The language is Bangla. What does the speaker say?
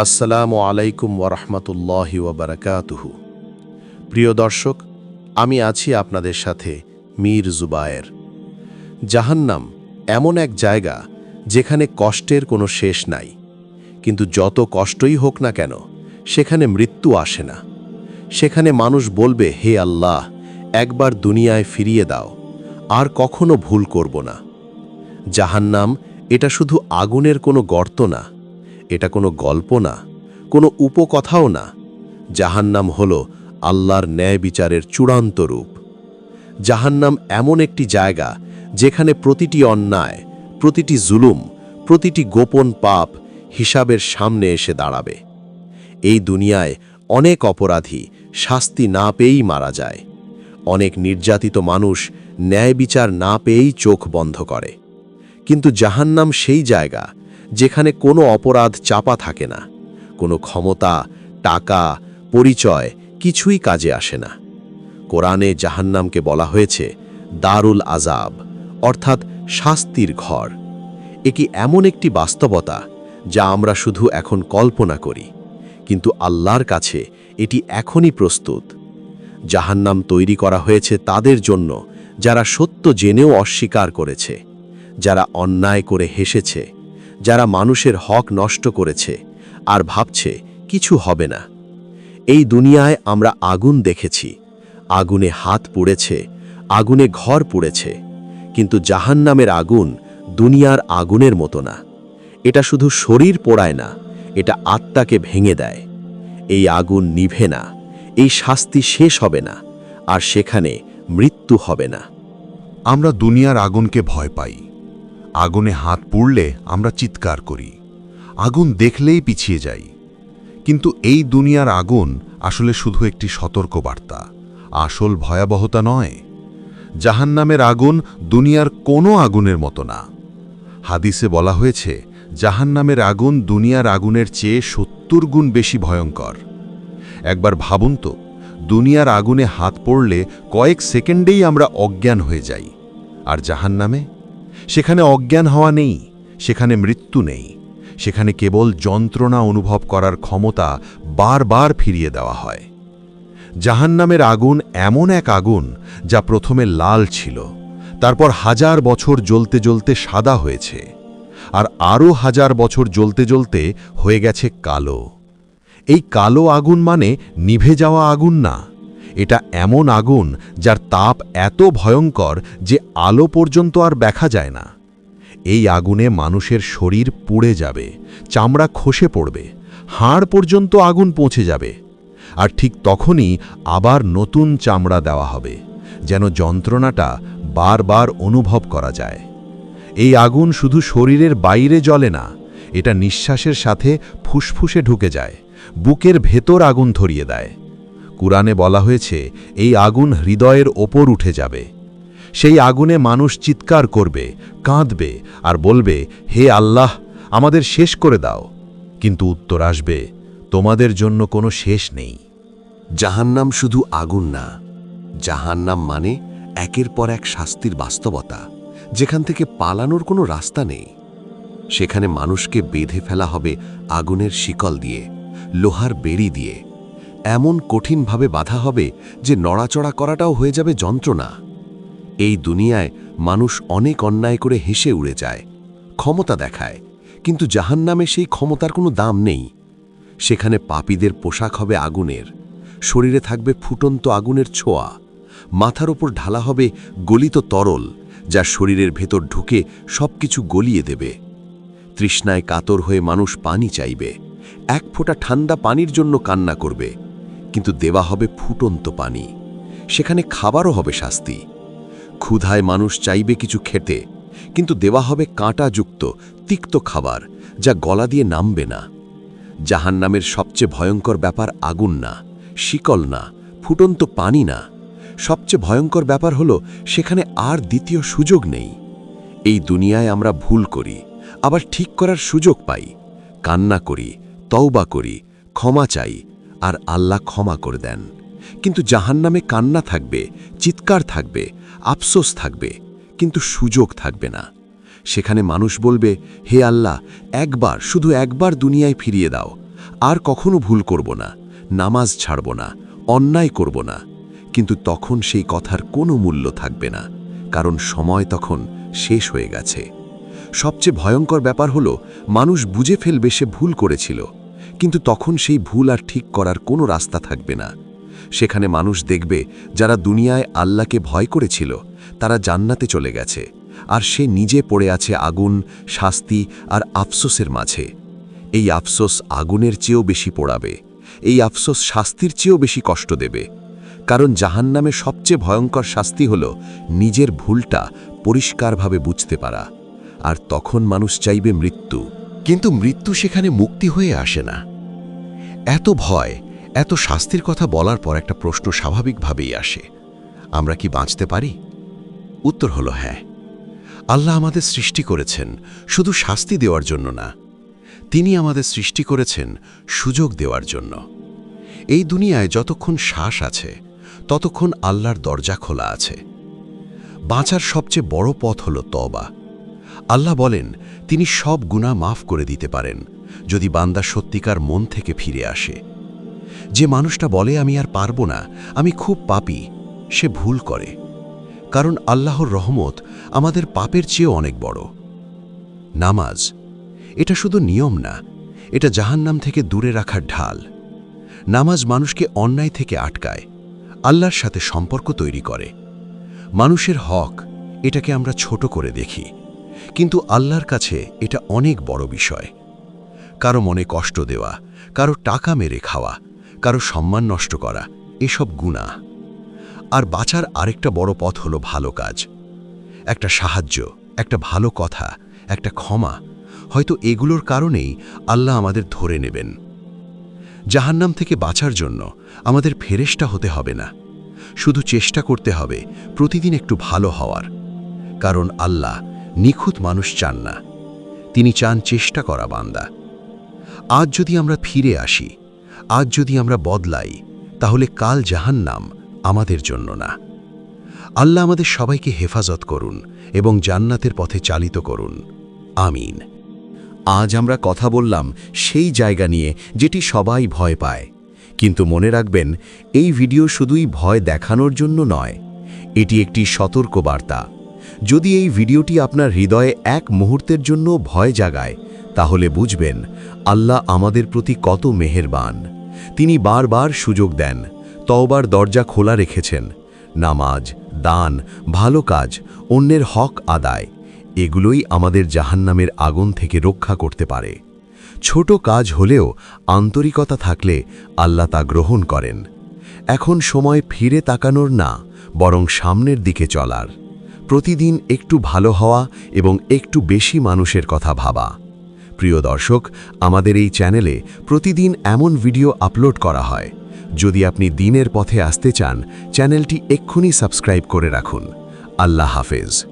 আসসালামু আলাইকুম ওরহমতুল্লাহি ওবরাকাতুহু প্রিয় দর্শক, আমি আছি আপনাদের সাথে মীর জুবায়ের। জাহান্নাম এমন এক জায়গা যেখানে কষ্টের কোনো শেষ নাই, কিন্তু যত কষ্টই হোক না কেন, সেখানে মৃত্যু আসে না। সেখানে মানুষ বলবে, হে আল্লাহ, একবার দুনিয়ায় ফিরিয়ে দাও, আর কখনো ভুল করব না। জাহান্নাম এটা শুধু আগুনের কোনো গর্ত না এটা কোনো গল্প না, কোনো উপকথাও না। জাহান্নাম হল আল্লাহর ন্যায় বিচারের চূড়ান্ত রূপ। জাহান্নাম এমন একটি জায়গা যেখানে প্রতিটি অন্যায়, প্রতিটি জুলুম, প্রতিটি গোপন পাপ হিসাবের সামনে এসে দাঁড়াবে। এই দুনিয়ায় অনেক অপরাধী শাস্তি না পেয়েই মারা যায়। অনেক নির্যাতিত মানুষ ন্যায় বিচার না পেয়েই চোখ বন্ধ করে। কিন্তু জাহান্নাম সেই জায়গা যেখানে কোনো অপরাধ চাপা থাকে না, কোনো ক্ষমতা, টাকা, পরিচয় কিছুই কাজে আসে না। কোরআনে জাহান্নামকে বলা হয়েছে, দারুল আজাব অর্থাৎ শাস্তির ঘর। এ কি এমন একটি বাস্তবতা যা আমরা শুধু এখন কল্পনা করি, কিন্তু আল্লাহর কাছে এটি এখনই প্রস্তুত। জাহান্নাম তৈরি করা হয়েছে তাদের জন্য, যারা সত্য জেনেও অস্বীকার করেছে, যারা অন্যায় করে হেসেছে যারা মানুষের হক নষ্ট করেছে আর ভাবছে কিছু হবে না। এই দুনিয়ায় আমরা আগুন দেখেছি। আগুনে হাত পুড়েছে, আগুনে ঘর পুড়েছে। কিন্তু জাহান্নামের আগুন দুনিয়ার আগুনের মতো না। এটা শুধু শরীর পোড়ায় না, এটা আত্মাকে ভেঙে দেয়। এই আগুন নিভে না, এই শাস্তি শেষ হবে না, আর সেখানে মৃত্যু হবে না। আমরা দুনিয়ার আগুনকে ভয় পাই। আগুনে হাত পুড়লে আমরা চিৎকার করি। আগুন দেখলেই পিছিয়ে যাই। কিন্তু এই দুনিয়ার আগুন আসলে শুধু একটি সতর্কবার্তা, আসল ভয়াবহতা নয়। জাহান্নামের আগুন দুনিয়ার কোনো আগুনের মতো না। হাদিসে বলা হয়েছে, জাহান্নামের আগুন দুনিয়ার আগুনের চেয়ে সত্তর গুণ বেশি ভয়ঙ্কর। একবার ভাবুন তো, দুনিয়ার আগুনে হাত পড়লে কয়েক সেকেন্ডেই আমরা অজ্ঞান হয়ে যাই। আর জাহান্নামে? সেখানে অজ্ঞান হওয়া নেই, সেখানে মৃত্যু নেই, সেখানে কেবল যন্ত্রণা অনুভব করার ক্ষমতা বারবার ফিরিয়ে দেওয়া হয়। জাহান্নামের আগুন এমন এক আগুন যা প্রথমে লাল ছিল, তারপর হাজার বছর জ্বলতে জ্বলতে সাদা হয়েছে, আর আরও হাজার বছর জ্বলতে জ্বলতে হয়ে গেছে কালো। এই কালো আগুন মানে নিভে যাওয়া আগুন না এটা এমন আগুন যার তাপ এত ভয়ঙ্কর যে আলো পর্যন্ত আর দেখা যায় না। এই আগুনে মানুষের শরীর পুড়ে যাবে, চামড়া খসে পড়বে, হাড় পর্যন্ত আগুন পৌঁছে যাবে। আর ঠিক তখনই আবার নতুন চামড়া দেওয়া হবে, যেন যন্ত্রণাটা বারবার অনুভব করা যায়। এই আগুন শুধু শরীরের বাইরে জ্বলে না, এটা নিঃশ্বাসের সাথে ফুসফুসে ঢুকে যায়, বুকের ভেতর আগুন ধরিয়ে দেয়। কুরআনে বলা হয়েছে, এই আগুন হৃদয়ের ওপর উঠে যাবে। সেই আগুনে মানুষ চিৎকার করবে, কাঁদবে আর বলবে, হে আল্লাহ, আমাদের শেষ করে দাও। কিন্তু উত্তর আসবে, তোমাদের জন্য কোনো শেষ নেই। জাহান্নাম শুধু আগুন না, জাহান্নাম মানে একের পর এক শাস্তির বাস্তবতা, যেখান থেকে পালানোর কোনো রাস্তা নেই। সেখানে মানুষকে বেঁধে ফেলা হবে আগুনের শিকল দিয়ে, লোহার বেড়ি দিয়ে এমন কঠিনভাবে বাধা হবে যে নড়াচড়া করাটাও হয়ে যাবে যন্ত্রণা। এই দুনিয়ায় মানুষ অনেক অন্যায় করে হেসে উড়ে যায়, ক্ষমতা দেখায়, কিন্তু জাহান্নামে সেই ক্ষমতার কোনো দাম নেই। সেখানে পাপীদের পোশাক হবে আগুনের, শরীরে থাকবে ফুটন্ত আগুনের ছোঁয়া, মাথার ওপর ঢালা হবে গলিত তরল, যা শরীরের ভেতর ঢুকে সবকিছু গলিয়ে দেবে। তৃষ্ণায় কাতর হয়ে মানুষ পানি চাইবে, এক ফোঁটা ঠান্ডা পানির জন্য কান্না করবে কিন্তু দেওয়া হবে ফুটন্ত পানি। সেখানে খাবারও হবে শাস্তি। ক্ষুধায় মানুষ চাইবে কিছু খেতে, কিন্তু দেওয়া হবে কাঁটাযুক্ত, তিক্ত খাবার, যা গলা দিয়ে নামবে না। জাহান্নামের সবচেয়ে ভয়ঙ্কর ব্যাপার আগুন না, শিকল না, ফুটন্ত পানি না। সবচেয়ে ভয়ঙ্কর ব্যাপার হলো, সেখানে আর দ্বিতীয় সুযোগ নেই। এই দুনিয়ায় আমরা ভুল করি, আবার ঠিক করার সুযোগ পাই। কান্না করি, তওবা করি, ক্ষমা চাই আর আল্লাহ ক্ষমা করে দেন। কিন্তু জাহান্নামে কান্না থাকবে, চিৎকার থাকবে, আফসোস থাকবে, কিন্তু সুযোগ থাকবে না। সেখানে মানুষ বলবে, হে আল্লাহ, একবার, শুধু একবার দুনিয়ায় ফিরিয়ে দাও। আর কখনো ভুল করব না, নামাজ ছাড়ব না, অন্যায় করব না। কিন্তু তখন সেই কথার কোনো মূল্য থাকবে না, কারণ সময় তখন শেষ হয়ে গেছে। সবচেয়ে ভয়ঙ্কর ব্যাপার হলো, মানুষ বুঝে ফেলবে সে ভুল করেছিল। কিন্তু তখন সেই ভুল আর ঠিক করার কোনো রাস্তা থাকবে না। সেখানে মানুষ দেখবে, যারা দুনিয়ায় আল্লাহকে ভয় করেছিল, তারা জান্নাতে চলে গেছে, আর সে নিজে পড়ে আছে আগুন, শাস্তি আর আফসোসের মাঝে। এই আফসোস আগুনের চেয়েও বেশি পোড়াবে, এই আফসোস শাস্তির চেয়েও বেশি কষ্ট দেবে। কারণ জাহান্নামে সবচেয়ে ভয়ঙ্কর শাস্তি হল নিজের ভুলটা পরিষ্কারভাবে বুঝতে পারা, আর তখন মানুষ চাইবে মৃত্যু। কিন্তু মৃত্যু সেখানে মুক্তি হয়ে আসে না। এত ভয়, এত শাস্তির কথা বলার পর একটা প্রশ্ন স্বাভাবিকভাবেই আসে। আমরা কি বাঁচতে পারি? উত্তর হলো হ্যাঁ। আল্লাহ আমাদের সৃষ্টি করেছেন শুধু শাস্তি দেওয়ার জন্য না, তিনি আমাদের সৃষ্টি করেছেন সুযোগ দেওয়ার জন্য। এই দুনিয়ায় যতক্ষণ শ্বাস আছে, ততক্ষণ আল্লাহর দরজা খোলা আছে। বাঁচার সবচেয়ে বড় পথ হল তবা আল্লাহ বলেন, তিনি সব গুণা মাফ করে দিতে পারেন যদি বান্দা সত্যিকার মন থেকে ফিরে আসে। যে মানুষটা বলে, আমি আর পারব না, আমি খুব পাপী, সে ভুল করে। কারণ আল্লাহর রহমত আমাদের পাপের চেয়েও অনেক বড়। নামাজ, এটা শুধু নিয়ম না, এটা জাহান্নাম থেকে দূরে রাখার ঢাল। নামাজ মানুষকে অন্যায় থেকে আটকায়, আল্লাহর সাথে সম্পর্ক তৈরি করে। মানুষের হক, এটাকে আমরা ছোট করে দেখি। কিন্তু আল্লাহর কাছে এটা অনেক বড় বিষয়। কারও মনে কষ্ট দেওয়া, কারও টাকা মেরে খাওয়া, কারও সম্মান নষ্ট করা, এসব গুণা আর বাঁচার আরেকটা বড় পথ হলো ভালো কাজ। একটা সাহায্য, একটা ভালো কথা, একটা ক্ষমা, হয়তো এগুলোর কারণেই আল্লাহ আমাদের ধরে নেবেন। জাহান্নাম থেকে বাঁচার জন্য আমাদের ফেরেশটা হতে হবে না। শুধু চেষ্টা করতে হবে প্রতিদিন একটু ভালো হওয়ার। কারণ আল্লাহ নিখুঁত মানুষ চান না। তিনি চান চেষ্টা করা বান্দা। আজ যদি আমরা ফিরে আসি, আজ যদি আমরা বদলাই, তাহলে কাল জাহান্নাম আমাদের জন্য না। আল্লাহ আমাদের সবাইকে হেফাজত করুন এবং জান্নাতের পথে চালিত করুন। আমিন। আজ আমরা কথা বললাম সেই জায়গা নিয়ে যেটি সবাই ভয় পায়। কিন্তু মনে রাখবেন, এই ভিডিও শুধুই ভয় দেখানোর জন্য নয়, এটি একটি সতর্ক বার্তা যদি এই ভিডিওটি আপনার হৃদয়ে এক মুহূর্তের জন্য ভয় জাগায় তাহলে বুঝবেন, আল্লাহ আমাদের প্রতি কত মেহেরবান। তিনি বারবার সুযোগ দেন, তওবার দরজা খোলা রেখেছেন, নামাজ, দান, ভালো কাজ, অন্যের হক আদায়, এগুলোই আমাদের জাহান্নামের আগুন থেকে রক্ষা করতে পারে। ছোট কাজ হলেও আন্তরিকতা থাকলে আল্লাহ তা গ্রহণ করেন। এখন সময় ফিরে তাকানোর না, বরং সামনের দিকে চলার। প্রতিদিন একটু ভালো হওয়া এবং একটু বেশি মানুষের কথা ভাবা। প্রিয় দর্শক, আমাদের এই চ্যানেলে প্রতিদিন এমন ভিডিও আপলোড করা হয়। যদি আপনি দিনের পথে আসতে চান, চ্যানেলটি এক্ষুনি সাবস্ক্রাইব করে রাখুন। আল্লাহ হাফেজ।